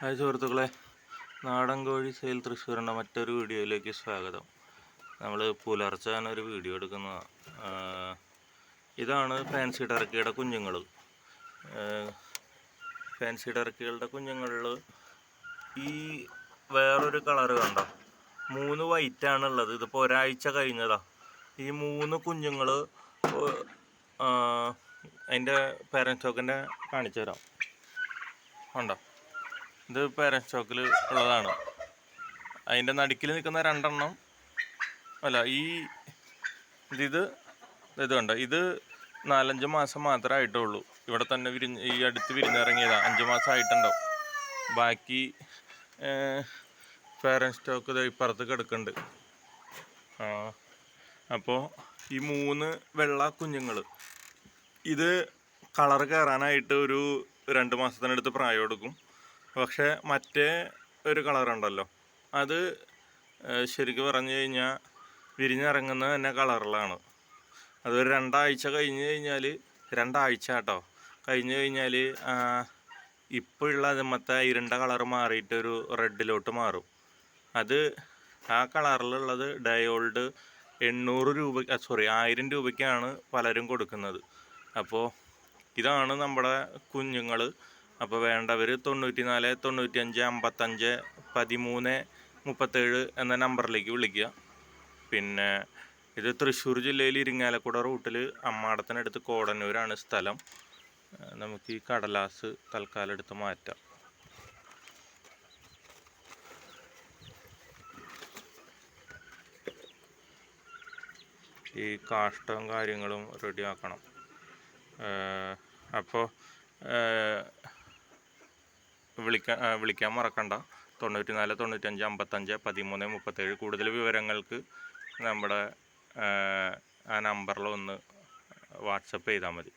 Hi സുഹൃത്തുക്കളെ. നാടൻ കോഴി സെയിൽ തൃശ്ശൂരിന്റെ മറ്റൊരു വീഡിയോയിലേക്ക് സ്വാഗതം. നമ്മൾ പുലർച്ചെ ഒരു വീഡിയോ എടുക്കുന്ന ഇതാണ് ഫാൻസി ടർക്കിയുടെ കുഞ്ഞുങ്ങൾ ഫാൻസി ടർക്കികളുടെ കുഞ്ഞുങ്ങളിൽ ഈ വേറൊരു കളർ കണ്ടോ? മൂന്ന് വൈറ്റാണ് ഉള്ളത് ഇതിപ്പോൾ ഒരാഴ്ച കഴിഞ്ഞതാ. ഈ മൂന്ന് കുഞ്ഞുങ്ങൾ അതിന്റെ പേരൻസ് ഒക്കെ കാണിച്ചു തരാം ഉണ്ടോ ഇത് പേരൻ സ്റ്റോക്കിൽ ഉള്ളതാണ്. അതിന്റെ നടുക്കിൽ നിൽക്കുന്ന രണ്ടെണ്ണം അല്ല ഈ ഇത് ഇത് കണ്ട? ഇത് നാലഞ്ച് മാസം മാത്രമേ ആയിട്ടുള്ളൂ. ഇവിടെ തന്നെ വിരിഞ്ഞ് ഈ അടുത്ത് വിരിഞ്ഞിറങ്ങിയതാണ് അഞ്ച് മാസം ആയിട്ടുണ്ടാവും. ബാക്കി പേരൻ സ്റ്റോക്ക് ഇപ്പുറത്ത് കിടക്കുന്നുണ്ട്. ആ അപ്പോൾ ഈ മൂന്ന് വെള്ള കുഞ്ഞുങ്ങൾ ഇത് കളർ കയറാനായിട്ട് ഒരു രണ്ട് മാസത്തിനടുത്ത് പ്രായം എടുക്കും. പക്ഷേ മറ്റേ ഒരു കളറുണ്ടല്ലോ. അത് ശരിക്കും പറഞ്ഞു കഴിഞ്ഞാൽ വിരിഞ്ഞിറങ്ങുന്ന തന്നെ കളറിലാണ്. അതൊരു രണ്ടാഴ്ച കഴിഞ്ഞ് കഴിഞ്ഞാൽ രണ്ടാഴ്ച കേട്ടോ കഴിഞ്ഞ് കഴിഞ്ഞാൽ ഇപ്പോഴുള്ള അതിമത്തെ ഇരുണ്ട കളർ മാറിയിട്ട് ഒരു റെഡിലോട്ട് മാറും. അത് ആ കളറിലുള്ളത് ഡയോൾഡ് എണ്ണൂറ് രൂപ സോറി ആയിരം രൂപയ്ക്കാണ് പലരും കൊടുക്കുന്നത്. അപ്പോൾ ഇതാണ് നമ്മുടെ കുഞ്ഞുങ്ങൾ അപ്പോൾ വേണ്ടവർ തൊണ്ണൂറ്റി നാല് തൊണ്ണൂറ്റി അഞ്ച് അമ്പത്തഞ്ച് പതിമൂന്ന് മുപ്പത്തേഴ് എന്ന നമ്പറിലേക്ക് വിളിക്കുക. പിന്നെ ഇത് തൃശ്ശൂർ ജില്ലയിൽ ഇരിങ്ങാലക്കുട റൂട്ടിൽ അമ്മാടത്തിനടുത്ത് കോടന്നൂരാണ് സ്ഥലം. നമുക്ക് ഈ കടലാസ് തൽക്കാലം എടുത്ത് മാറ്റാം. ഈ കാഷ്ടവും കാര്യങ്ങളും റെഡിയാക്കണം അപ്പോൾ വിളിക്കാൻ വിളിക്കാൻ മറക്കണ്ട. തൊണ്ണൂറ്റി നാല് തൊണ്ണൂറ്റഞ്ച് അമ്പത്തഞ്ച് പതിമൂന്ന് മുപ്പത്തേഴ്. കൂടുതൽ വിവരങ്ങൾക്ക് നമ്മുടെ ആ നമ്പറിൽ ഒന്ന് വാട്സപ്പ് ചെയ്താൽ മതി.